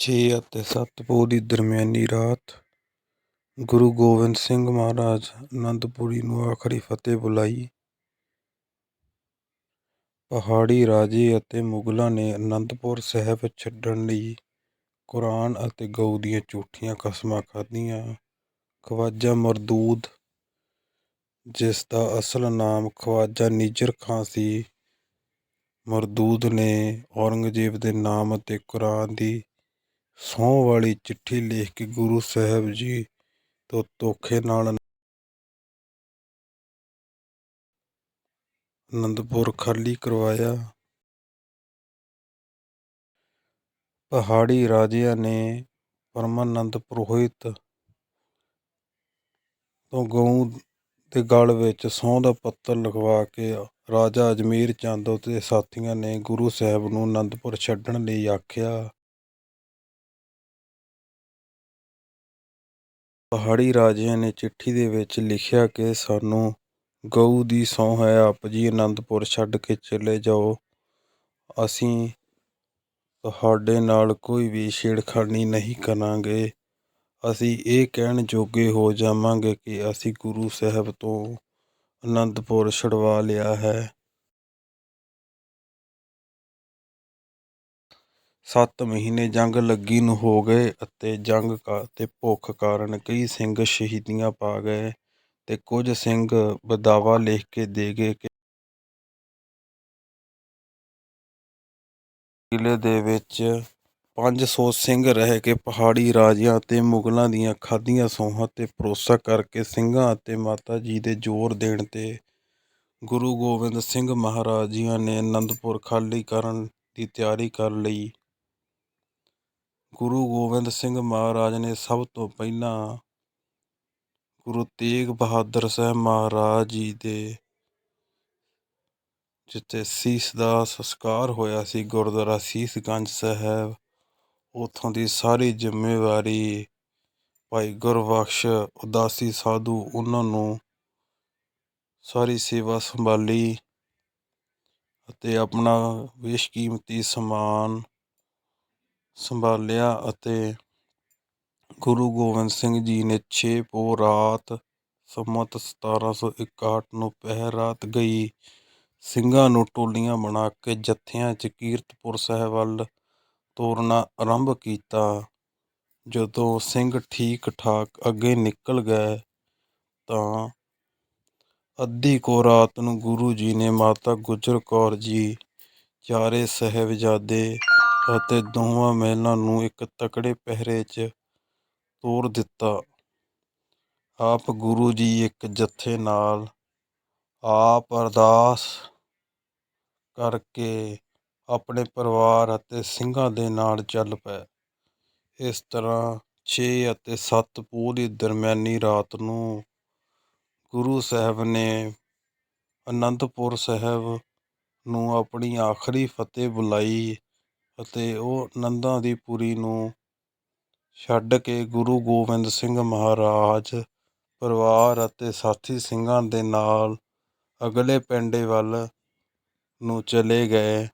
ਛੇ ਅਤੇ ਸੱਤ ਪੋਹ ਦੀ ਦਰਮਿਆਨੀ ਰਾਤ ਗੁਰੂ ਗੋਬਿੰਦ ਸਿੰਘ ਮਹਾਰਾਜ ਅਨੰਦਪੁਰੀ ਨੂੰ ਆਖਰੀ ਫਤਿਹ ਬੁਲਾਈ। ਪਹਾੜੀ ਰਾਜੇ ਅਤੇ ਮੁਗਲਾਂ ਨੇ ਅਨੰਦਪੁਰ ਸਾਹਿਬ ਛੱਡਣ ਲਈ ਕੁਰਾਨ ਅਤੇ ਗਊ ਦੀਆਂ ਝੂਠੀਆਂ ਕਸਮਾਂ ਖਾਧੀਆਂ। ਖਵਾਜਾ ਮਰਦੂਦ, ਜਿਸ ਦਾ ਅਸਲ ਨਾਮ ਖਵਾਜਾ ਨਿਜਰ ਖਾਂ ਸੀ, ਮਰਦੂਦ ਨੇ ਔਰੰਗਜ਼ੇਬ ਦੇ ਨਾਮ ਅਤੇ ਕੁਰਾਨ ਦੀ ਸਹੁੰ ਵਾਲੀ ਚਿੱਠੀ ਲਿਖ ਕੇ ਗੁਰੂ ਸਾਹਿਬ ਜੀ ਤੋਂ ਧੋਖੇ ਨਾਲ ਅਨੰਦਪੁਰ ਖਾਲੀ ਕਰਵਾਇਆ। ਪਹਾੜੀ ਰਾਜਿਆਂ ਨੇ ਪਰਮਾਨੰਦ ਪੁਰੋਹਿਤ ਤੋਂ ਗਊ ਦੇ ਗਲ ਵਿੱਚ ਸਹੁੰ ਦਾ ਪੱਤਰ ਲਿਖਵਾ ਕੇ ਰਾਜਾ ਅਜਮੇਰ ਚੰਦ ਅਤੇ ਸਾਥੀਆਂ ਨੇ ਗੁਰੂ ਸਾਹਿਬ ਨੂੰ ਅਨੰਦਪੁਰ ਛੱਡਣ ਲਈ ਆਖਿਆ। ਪਹਾੜੀ ਰਾਜਿਆਂ ਨੇ ਚਿੱਠੀ ਦੇ ਵਿੱਚ ਲਿਖਿਆ ਕਿ ਸਾਨੂੰ ਗਊ ਦੀ ਸਹੁੰ ਹੈ, ਆਪ ਜੀ ਅਨੰਦਪੁਰ ਛੱਡ ਕੇ ਚਲੇ ਜਾਓ। ਅਸੀਂ ਤੁਹਾਡੇ ਨਾਲ ਕੋਈ ਵੀ ਛੇੜਖਾਨੀ ਨਹੀਂ ਕਰਾਂਗੇ। ਅਸੀਂ ਇਹ ਕਹਿਣ ਜੋਗੇ ਹੋ ਜਾਵਾਂਗੇ ਕਿ ਅਸੀਂ ਗੁਰੂ ਸਾਹਿਬ ਤੋਂ ਅਨੰਦਪੁਰ ਛੁਡਵਾ ਲਿਆ ਹੈ। ਸੱਤ ਮਹੀਨੇ ਜੰਗ ਲੱਗੀ ਨੂੰ ਹੋ ਗਏ ਅਤੇ ਜੰਗ ਅਤੇ ਭੁੱਖ ਕਾਰਨ ਕਈ ਸਿੰਘ ਸ਼ਹੀਦੀਆਂ ਪਾ ਗਏ ਤੇ ਕੁਝ ਸਿੰਘ ਬਦਾਵਾ ਲਿਖ ਕੇ ਦੇ ਗਏ ਕਿ ਕਿਲੇ ਦੇ ਵਿੱਚ 500 ਸਿੰਘ ਰਹਿ ਕੇ ਪਹਾੜੀ ਰਾਜਿਆਂ ਅਤੇ ਮੁਗਲਾਂ ਦੀਆਂ ਖਾਧੀਆਂ ਸੌਹਾਂ ਤੇ ਭਰੋਸਾ ਕਰਕੇ ਸਿੰਘਾਂ ਅਤੇ ਮਾਤਾ ਜੀ ਦੇ ਜ਼ੋਰ ਦੇਣ ਤੇ ਗੁਰੂ ਗੋਬਿੰਦ ਸਿੰਘ ਮਹਾਰਾਜ ਜੀਆਂ ਨੇ ਅਨੰਦਪੁਰ ਖਾਲੀ ਕਰਨ ਦੀ ਤਿਆਰੀ ਕਰ ਲਈ। ਗੁਰੂ ਗੋਬਿੰਦ ਸਿੰਘ ਮਹਾਰਾਜ ਨੇ ਸਭ ਤੋਂ ਪਹਿਲਾਂ ਗੁਰੂ ਤੇਗ ਬਹਾਦਰ ਸਾਹਿਬ ਮਹਾਰਾਜ ਜੀ ਦੇ ਜਿੱਥੇ ਸੀਸ ਦਾ ਸੰਸਕਾਰ ਹੋਇਆ ਸੀ, ਗੁਰਦੁਆਰਾ ਸੀਸਗੰਜ ਸਾਹਿਬ, ਉਥੋਂ ਦੀ ਸਾਰੀ ਜ਼ਿੰਮੇਵਾਰੀ ਭਾਈ ਗੁਰਬਖਸ਼ ਉਦਾਸੀ ਸਾਧੂ ਉਹਨਾਂ ਨੂੰ ਸਾਰੀ ਸੇਵਾ ਸੰਭਾਲੀ ਅਤੇ ਆਪਣਾ ਬੇਸ਼ਕੀਮਤੀ ਸਮਾਨ ਸੰਭਾਲਿਆ ਅਤੇ ਗੁਰੂ ਗੋਬਿੰਦ ਸਿੰਘ ਜੀ ਨੇ ਛੇ ਪੋਹ ਰਾਤ ਸੰਮਤ 1761 ਨੂੰ ਪਹਿਰ ਰਾਤ ਗਈ। ਸਿੰਘਾਂ ਨੂੰ ਟੋਲੀਆਂ ਬਣਾ ਕੇ ਜੱਥਿਆਂ 'ਚ ਕੀਰਤਪੁਰ ਸਾਹਿਬ ਵੱਲ ਤੋਰਨਾ ਆਰੰਭ ਕੀਤਾ। ਜਦੋਂ ਸਿੰਘ ਠੀਕ ਠਾਕ ਅੱਗੇ ਨਿਕਲ ਗਏ ਤਾਂ ਅੱਧੀ ਕੋ ਰਾਤ ਨੂੰ ਗੁਰੂ ਜੀ ਨੇ ਮਾਤਾ ਗੁਜਰ ਕੌਰ ਜੀ, ਚਾਰੇ ਸਾਹਿਬਜ਼ਾਦੇ ਅਤੇ ਦੋਵਾਂ ਮਹਿਲਾਂ ਨੂੰ ਇੱਕ ਤਕੜੇ ਪਹਿਰੇ 'ਚ ਤੋਰ ਦਿੱਤਾ। ਆਪ ਗੁਰੂ ਜੀ ਇੱਕ ਜੱਥੇ ਨਾਲ ਆਪ ਅਰਦਾਸ ਕਰਕੇ ਆਪਣੇ ਪਰਿਵਾਰ ਅਤੇ ਸਿੰਘਾਂ ਦੇ ਨਾਲ ਚੱਲ ਪਏ। ਇਸ ਤਰ੍ਹਾਂ 6 ਅਤੇ 7 ਪੂਰੀ ਦਰਮਿਆਨੀ ਰਾਤ ਨੂੰ ਗੁਰੂ ਸਾਹਿਬ ਨੇ ਅਨੰਦਪੁਰ ਸਾਹਿਬ ਨੂੰ ਆਪਣੀ ਆਖਰੀ ਫਤਿਹ ਬੁਲਾਈ ਅਤੇ ਉਹ ਨੰਦਾਂ ਦੀ ਪੁਰੀ ਨੂੰ ਛੱਡ ਕੇ ਗੁਰੂ ਗੋਬਿੰਦ ਸਿੰਘ ਮਹਾਰਾਜ, ਪਰਿਵਾਰ ਅਤੇ ਸਾਥੀ ਸਿੰਘਾਂ ਦੇ ਨਾਲ ਅਗਲੇ ਪਿੰਡੇ ਵੱਲ ਨੂੰ ਚਲੇ ਗਏ।